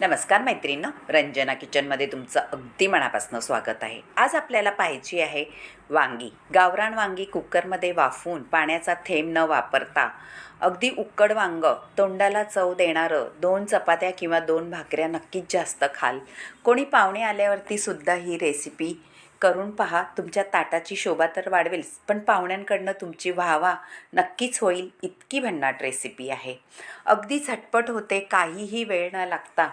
नमस्कार मैत्रिणींनो रंजना किचनमध्ये तुमचं अगदी मनापासून स्वागत आहे. आज आपल्याला पाहिजे आहे वांगी. गावरान वांगी कुकरमध्ये वाफवून पाण्याचा थेंब न वापरता अगदी उक्कड वांग तोंडाला चव देणारं दोन चपात्या किंवा दोन भाकऱ्या नक्कीच जास्त खाल. कोणी पाहुणे आल्यावरती सुद्धा ही रेसिपी करून पहा तुमच्या ताटाची शोभा तर वाढवेलच पण पाहुण्यांकडनं तुमची वाहवा नक्कीच होईल इतकी भन्नाट रेसिपी आहे. अगदी झटपट होते काहीही वेळ न लागता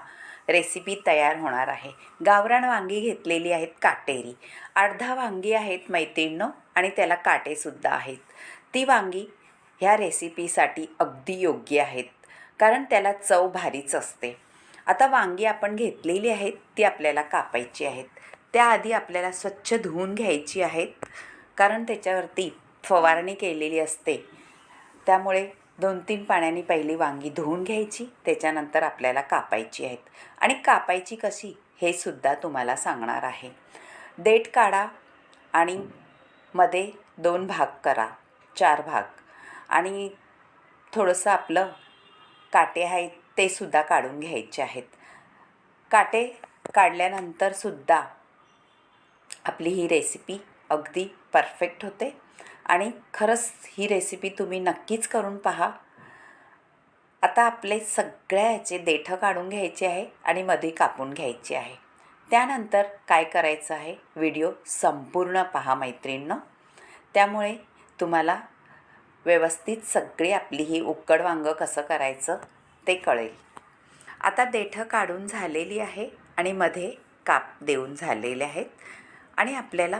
रेसिपी तयार होणार आहे. गावरान वांगी घेतलेली आहेत काटेरी. अर्धा वांगी आहेत मैत्रिणीनं आणि त्याला काटेसुद्धा आहेत. ती वांगी ह्या रेसिपीसाठी अगदी योग्य आहेत कारण त्याला चव भारीच असते. आता वांगी आपण घेतलेली आहेत ती आपल्याला कापायची आहेत. त्याआधी आपल्याला स्वच्छ धुवून घ्यायची आहेत. कारण त्याच्यावरती फवारणी केलेली असते. त्यामुळे दोन तीन पाण्याने पहिली वांगी धुवून घ्यायची. त्याच्यानंतर आपल्याला कापायची आहेत. आणि कापायची कशी? हे सुद्धा तुम्हाला सांगणार आहे. देठ काढा आणि मध्ये दोन भाग करा. चार भाग. आणि थोडंसं आपलं काटे आहेत ते सुद्धा काढून घ्यायचे आहेत. काटे काढल्यानंतरसुद्धा आपली ही रेसिपी अगदी परफेक्ट होते. आणि खरंच ही रेसिपी तुम्ही नक्कीच करून पहा. आता आपले सगळ्या ह्याचे देठं काढून घ्यायचे आहे आणि मध्ये कापून घ्यायचे आहे. त्यानंतर काय करायचं आहे? व्हिडिओ संपूर्ण पहा मैत्रिणींनो. त्यामुळे तुम्हाला व्यवस्थित सगळी आपली ही उक्कड वांगं कसं करायचं ते कळेल. आता देठं काढून झालेली आहे आणि मध्ये काप देऊन झालेले आहेत. आणि आपल्याला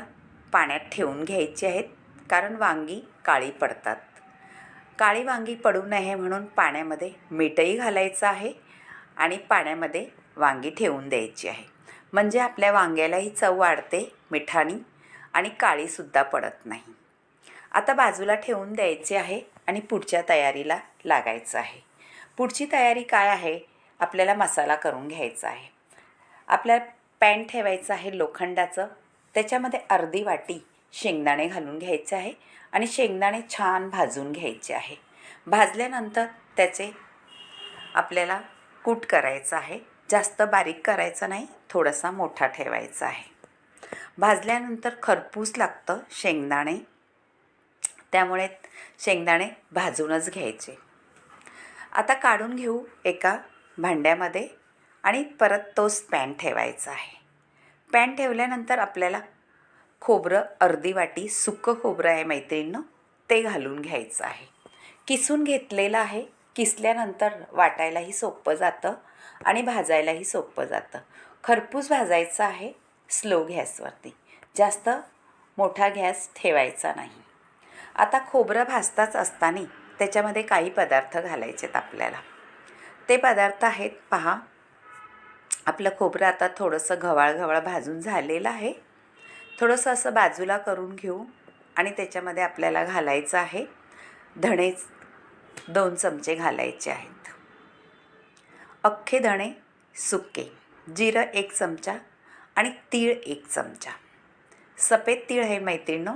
पाण्यात ठेवून घ्यायची आहेत कारण वांगी काळी पडतात. काळी वांगी पडू नये म्हणून पाण्यामध्ये मीठही घालायचं आहे आणि पाण्यामध्ये वांगी ठेवून द्यायची आहे. म्हणजे आपल्या वांग्यालाही चव वाढते मिठानी आणि काळीसुद्धा पडत नाही. आता बाजूला ठेवून द्यायची आहे आणि पुढच्या तयारीला लागायचं आहे. पुढची तयारी काय आहे? आपल्याला मसाला करून घ्यायचा आहे. आपल्या पॅन ठेवायचं आहे लोखंडाचं. त्याच्यामध्ये अर्धी वाटी शेंगदाणे घालून घ्यायचे आहे आणि शेंगदाणे छान भाजून घ्यायचे आहे. भाजल्यानंतर त्याचे आपल्याला कूट करायचं आहे. जास्त बारीक करायचं नाही थोडासा मोठा ठेवायचा आहे. भाजल्यानंतर खरपूस लागतं शेंगदाणे. त्यामुळे शेंगदाणे भाजूनच घ्यायचे. आता काढून घेऊ एका भांड्यामध्ये आणि परत तोच पॅन ठेवायचा आहे. पॅन ठेवल्यानंतर आपल्याला खोबरं अर्धी वाटी सुकं खोबरं आहे मैत्रिणीनं ते घालून घ्यायचं आहे. किसून घेतलेलं आहे किसल्यानंतर वाटायलाही सोपं जातं आणि भाजायलाही सोपं जातं. खरपूस भाजायचं आहे स्लो गॅसवरती. जास्त मोठा गॅस ठेवायचा नाही. आता खोबरं भाजताच असताना त्याच्यामध्ये काही पदार्थ घालायचे आहेत आपल्याला. ते पदार्थ आहेत पहा आपलं खोबरं आता थोडंसं घवाळघवाळ भाजून झालेलं आहे. थोडंसं असं बाजूला करून घेऊ आणि त्याच्यामध्ये आपल्याला घालायचं आहे. धणे दोन चमचे घालायचे आहेत. अख्खे धणे सुके जिरं एक चमचा आणि तीळ एक चमचा. सफेद तीळ हे मैत्रिणो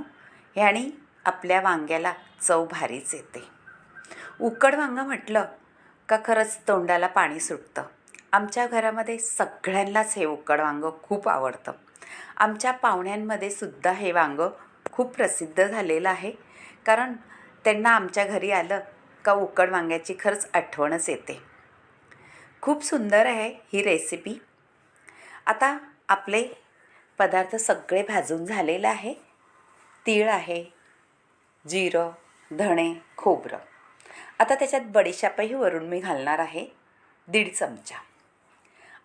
ह्याने आपल्या वांग्याला चव भारीच येते. उकड वांगं म्हटलं का खरंच तोंडाला पाणी सुटतं. आमच्या घरामध्ये सगळ्यांनाच हे उकड वांगं खूप आवडतं. आमच्या पाहुण्यांमध्ये सुद्धा हे वांगं खूप प्रसिद्ध झालेलं आहे. कारण त्यांना आमच्या घरी आलं का उकड वांग्याची खरंच आठवणच येते. खूप सुंदर आहे ही रेसिपी आता आपले पदार्थ सगळे भाजून झालेलं आहे. तीळ आहे जिरं धणे खोबरं. आता त्याच्यात बडीशापही वरून मी घालणार आहे. दीड चमचा.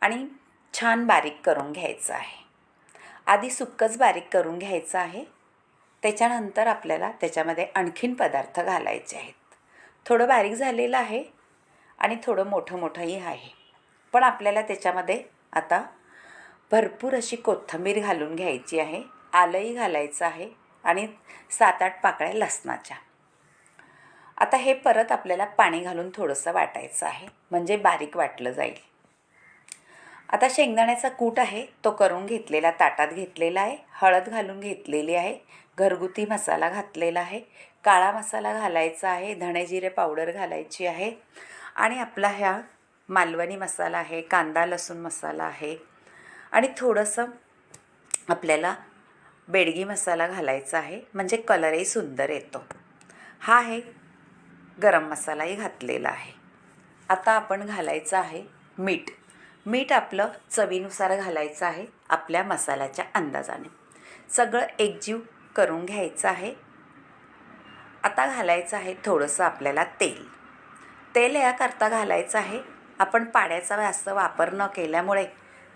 आणि छान बारीक करून घ्यायचं आहे. आधी सुक्कच बारीक करून घ्यायचं आहे. त्याच्यानंतर आपल्याला त्याच्यामध्ये आणखीन पदार्थ घालायचे आहेत. थोडं बारीक झालेलं आहे आणि थोडं मोठं मोठंही आहे. पण आपल्याला त्याच्यामध्ये आता भरपूर अशी कोथिंबीर घालून घ्यायची आहे. आलंही घालायचं आहे आणि सात आठ पाकळ्या लसणाच्या. आता हे परत आपल्याला पाणी घालून थोडंसं वाटायचं आहे. म्हणजे बारीक वाटलं जाईल. आता शेंगदाण्याचा कूट आहे तो करून घेतलेला ताटात घेतलेला आहे हळद घालून घेतलेली आहे घरगुती मसाला घातलेला आहे काळा मसाला घालायचा आहे धणे जिरे पावडर घालायची आहे आणि आपला ह्या मालवणी मसाला आहे कांदा लसूण मसाला आहे आणि थोडंसं आपल्याला बेडगी मसाला घालायचा आहे म्हणजे कलरही सुंदर येतो. हा आहे गरम मसालाही घातलेला आहे. आता आपण घालायचं आहे मीठ. मीठ आपलं चवीनुसार घालायचं आहे आपल्या मसाल्याच्या अंदाजाने. सगळं एकजीव करून घ्यायचं आहे. आता घालायचं आहे थोडंसं आपल्याला तेल. तेल याकरता घालायचं आहे. आपण पाण्याचा जास्त वापर न केल्यामुळे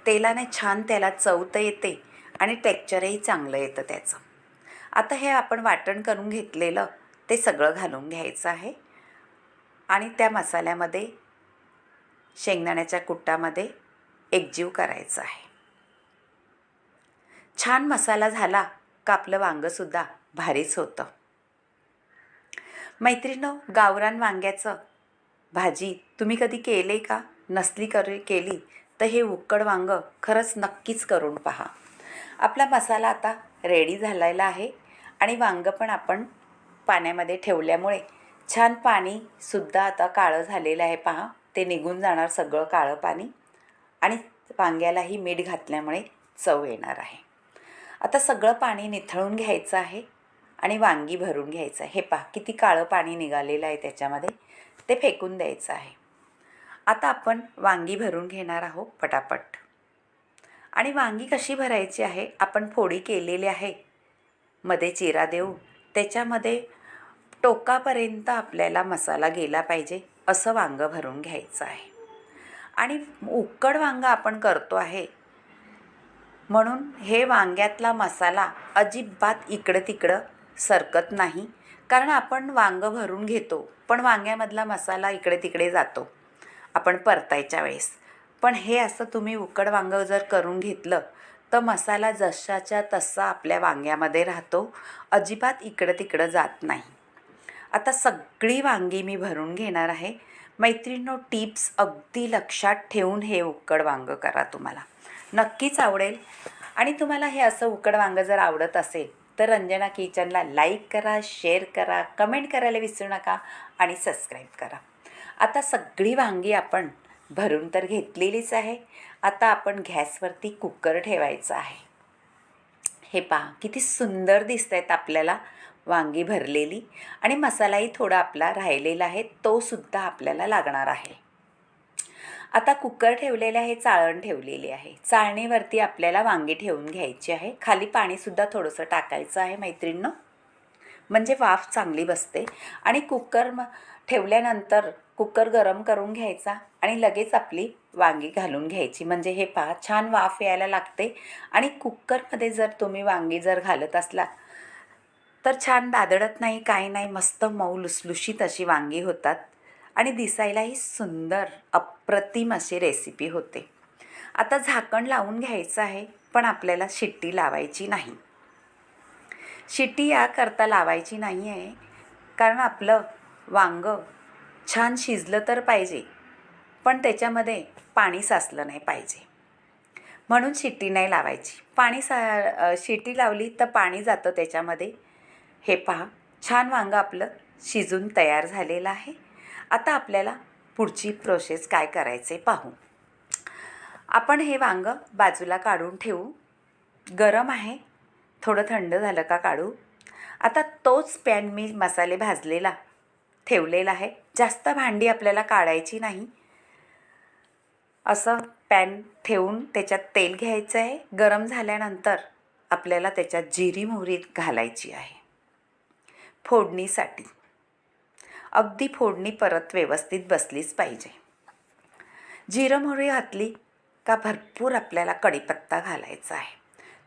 तेलाने छान त्याला चव तर येते आणि टेक्चरही चांगलं येतं त्याचं. आता हे आपण वाटण करून घेतलेलं ते सगळं घालून घ्यायचं आहे. आणि त्या मसाल्यामध्ये शेंगदाण्याच्या कुट्टामध्ये एकजीव करायचं आहे. छान मसाला झाला का आपलं वांगंसुद्धा भारीच होतं. मैत्रिणो गावरान वांग्याचं भाजी तुम्ही कधी केले का? नसली कर केली तर हे उकड वांगं खरंच नक्कीच करून पहा. आपला मसाला आता रेडी झालेला आहे आणि वांगं पण आपण पाण्यामध्ये ठेवल्यामुळे छान पाणीसुद्धा आता काळं झालेलं आहे पहा. ते निघून जाणार सगळं काळं पाणी आणि वांग्यालाही मीठ घातल्यामुळे चव येणार आहे. आता सगळं पाणी निथळून घ्यायचं आहे आणि वांगी भरून घ्यायचं आहे. हे पहा किती काळं पाणी निघालेलं आहे त्याच्यामध्ये. ते फेकून द्यायचं आहे. आता आपण वांगी भरून घेणार आहोत पटापट. आणि वांगी कशी भरायची आहे? आपण फोडी केलेली आहे. मध्ये चिरा देऊ त्याच्यामध्ये टोकापर्यंत आपल्याला मसाला गेला पाहिजे. असं वांगं भरून घ्यायचं आहे. आणि उकड वांगं आपण करतो आहे. म्हणून हे वांग्यातला मसाला अजिबात इकडं तिकडं सरकत नाही. कारण आपण वांगं भरून घेतो पण वांग्यामधला मसाला इकडे तिकडे जातो. आपण परतायच्या वेळेस. पण हे असं तुम्ही उकड वांगं जर करून घेतलं तर मसाला जशाच्या तसा आपल्या वांग्यामध्ये राहतो. अजिबात इकडं तिकडं जात नाही. आता सगळी वांगी मी भरून घेणार आहे. मैत्रिणींनो टिप्स अगदी लक्षात ठेवून हे उकड वांगं करा तुम्हाला. नक्कीच आवडेल. आणि तुम्हाला हे असं उकड वांगं जर आवडत असेल तर रंजना किचनला लाईक करा शेअर करा कमेंट करायला विसरू नका आणि सबस्क्राईब करा. आता सगळी वांगी आपण भरून तर घेतलेलीच आहे. आता आपण गॅसवरती कुकर ठेवायचं आहे. हे पहा किती सुंदर दिसत आहेत आपल्याला. वांगी भरलेली आणि मसालाही थोडा आपला राहिलेला आहे तोसुद्धा आपल्याला लागणार आहे. आता कुकर ठेवलेले आहे चाळण ठेवलेली आहे. चाळणीवरती आपल्याला वांगी ठेवून घ्यायची आहे. खाली पाणीसुद्धा थोडंसं टाकायचं आहे मैत्रिणीनं. म्हणजे वाफ चांगली बसते. आणि कुकर म ठेवल्यानंतर कुकर गरम करून घ्यायचा आणि लगेच आपली वांगी घालून घ्यायची. म्हणजे हे पहा छान वाफ यायला लागते. आणि कुकरमध्ये जर तुम्ही वांगी जर घालत असला तर छान दादडत नाही काही नाही मस्त मऊ लुसलुशीत अशी वांगी होतात. आणि दिसायलाही सुंदर अप्रतिम अशी रेसिपी होते. आता झाकण लावून घ्यायचं आहे पण आपल्याला शिट्टी लावायची नाही. शिट्टी याकरता लावायची नाही आहे कारण आपलं वांगं छान शिजलं तर पाहिजे पण त्याच्यामध्ये पाणी साचलं नाही पाहिजे. म्हणून शिट्टी नाही लावायची. पाणी सा शिट्टी लावली तर पाणी जातं त्याच्यामध्ये हे पहा छान वांगं आपलं शिजून तयार झालेलं आहे. आता आपल्याला पुढची प्रोसेस काय करायचे पाहू. आपण हे वांगं बाजूला काढून ठेवू. गरम आहे. थोडं थंड झालं का काढू. आता तोच पॅन मी मसाले भाजलेला ठेवलेला आहे. जास्त भांडी आपल्याला काढायची नाही. असं पॅन ठेवून त्याच्यात तेल घ्यायचं आहे. गरम झाल्यानंतर आपल्याला त्याच्यात जिरी मोहरी घालायची आहे. फोडणीसाठी. अगदी फोडणी परत व्यवस्थित बसलीच पाहिजे. जिरं मोहरी घातली का भरपूर आपल्याला कढीपत्ता घालायचा आहे.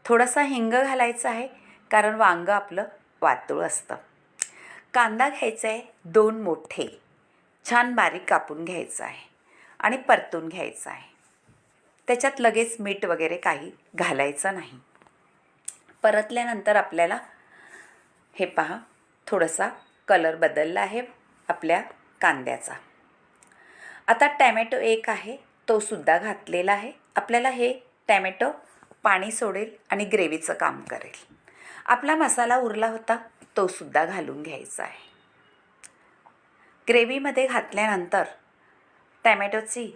थोडासा हिंग घालायचा आहे कारण वांगं आपलं वातूळ असतं. कांदा घ्यायचा आहे दोन मोठे. छान बारीक कापून घ्यायचं आहे आणि परतून घ्यायचं आहे त्याच्यात लगेच मीठ वगैरे काही घालायचं नाही. परतल्यानंतर आपल्याला हे पहा थोडासा कलर बदलला आहे आपल्या कांद्याचा. आता टॅमॅटो एक आहे तो सुद्धा घातलेला आहे. आपल्याला हे टॅमॅटो पाणी सोडेल आणि ग्रेव्हीचं काम करेल. आपला मसाला उरला होता तो सुद्धा घालून घ्यायचा आहे. ग्रेव्हीमध्ये घातल्यानंतर टॅमॅटोची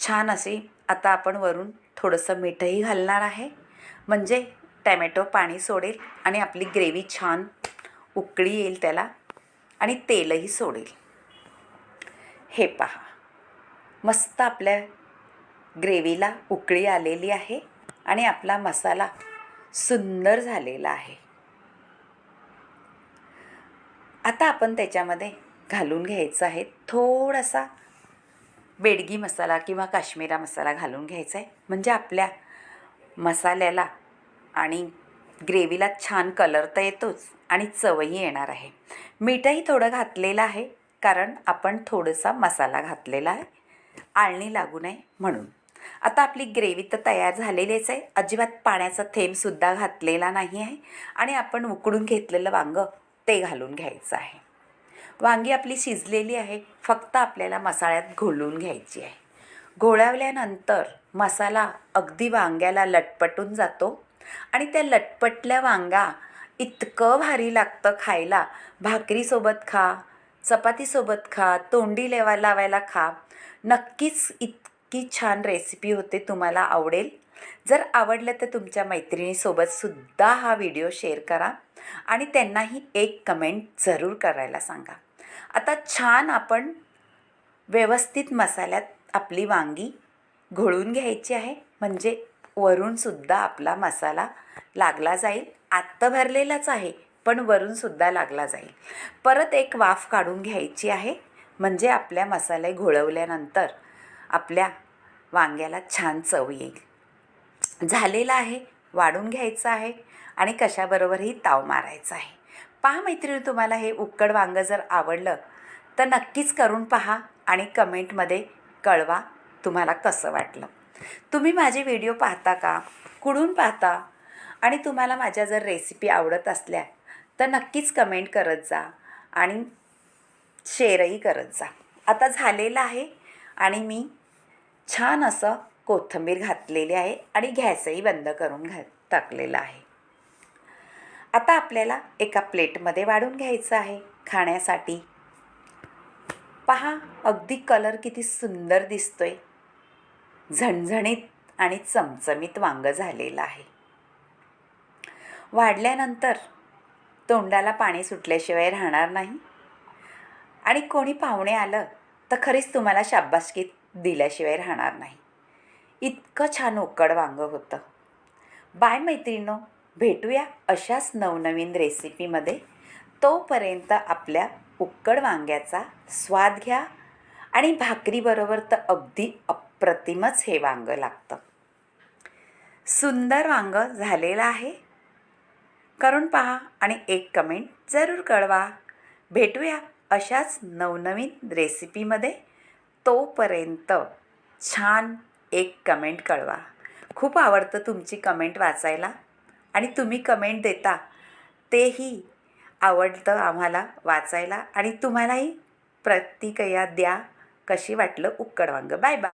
छान अशी आता आपण वरून थोडंसं मीठही घालणार आहे. म्हणजे टॅमॅटो पाणी सोडेल आणि आपली ग्रेव्ही छान उकळी येईल त्याला आणि तेलही सोडेल. हे पहा. मस्त आपल्या ग्रेव्हीला उकळी आलेली आहे आणि आपला मसाला सुंदर झालेला आहे. आता आपण त्याच्यामध्ये घालून घ्यायचं आहे. थोडासा बेडगी मसाला किंवा काश्मीरा मसाला घालून घ्यायचा आहे. म्हणजे आपल्या मसाल्याला आणि ग्रेव्हीला छान कलर तर येतोच आणि चवही येणार आहे. मीठही थोडं घातलेलं आहे कारण आपण थोडासा मसाला घातलेला आहे. आळणी लागू नये म्हणून. आता आपली ग्रेव्ही तर तयार झालेलीच आहे. अजिबात पाण्याचा थेंबसुद्धा घातलेला नाही आहे आणि आपण उकडून घेतलेलं वांगं ते घालून घ्यायचं आहे. वांगी आपली शिजलेली आहे फक्त आपल्याला मसाळ्यात घोलून घ्यायची आहे. घोळवल्यानंतर मसाला अगदी वांग्याला लटपटून जातो. आणि त्या लटपटल्या वांगा इतकं भारी लागतं खायला. भाकरीसोबत खा चपातीसोबत खा तोंडी लेवा लावायला खा. नक्कीच इतकी छान रेसिपी होते तुम्हाला आवडेल. जर आवडलं तर तुमच्या मैत्रिणीसोबत सुद्धा हा व्हिडिओ शेअर करा आणि त्यांनाही एक कमेंट जरूर करायला सांगा. आता छान आपण व्यवस्थित मसाल्यात आपली वांगी घोळून घ्यायची आहे. म्हणजे वरूनसुद्धा आपला मसाला लागला जाईल. आत्ता भरलेलाच आहे पण वरूनसुद्धा लागला जाईल. परत एक वाफ काढून घ्यायची आहे. म्हणजे आपल्या मसाले घोळवल्यानंतर आपल्या वांग्याला छान चव येईल. झालेला आहे वाढून घ्यायचं आहे आणि कशाबरोबरही ताव मारायचा आहे. पहा मैत्रिणी तुम्हाला हे उक्कड वांगं जर आवडलं तर नक्कीच करून पहा आणि कमेंटमध्ये कळवा तुम्हाला कसं वाटलं. तुम्ही माझे व्हिडिओ पाहता का? कुठून पाहता? आणि तुम्हाला माझ्या जर रेसिपी आवडत असल्या तर नक्कीच कमेंट करत जा आणि शेअरही करत जा. आता झालेलं आहे आणि मी छान असं कोथिंबीर घातलेली आहे आणि गॅसही बंद करून घा टाकलेला आहे. आता आपल्याला एका प्लेटमध्ये वाढून घ्यायचं आहे. खाण्यासाठी पहा अगदी कलर किती सुंदर दिसतोय. झणझणीत आणि चमचमीत वांगं झालेलं आहे. वाढल्यानंतर तोंडाला पाणी सुटल्याशिवाय राहणार नाही. आणि कोणी पाहुणे आलं तर खरीच तुम्हाला शाब्बासकी दिल्याशिवाय राहणार नाही. इतकं छान उकड वांगं होतं. बाय मैत्रिणो भेटूया अशाच नवनवीन रेसिपीमध्ये. तोपर्यंत आपल्या उक्कड वांग्याचा स्वाद घ्या आणि भाकरीबरोबर तर अगदी अप प्रतिमच हे वांगं लागतं. सुंदर वांगं झालेलं आहे. करून पहा आणि एक कमेंट जरूर कळवा. भेटूया अशाच नवनवीन रेसिपीमध्ये. तोपर्यंत छान एक कमेंट कळवा. खूप आवडतं तुमची कमेंट वाचायला आणि तुम्ही कमेंट देता तेही आवडतं आम्हाला वाचायला आणि तुम्हालाही प्रतिक्रिया द्या. कशी वाटलं उक्कड वांग. Bye bye.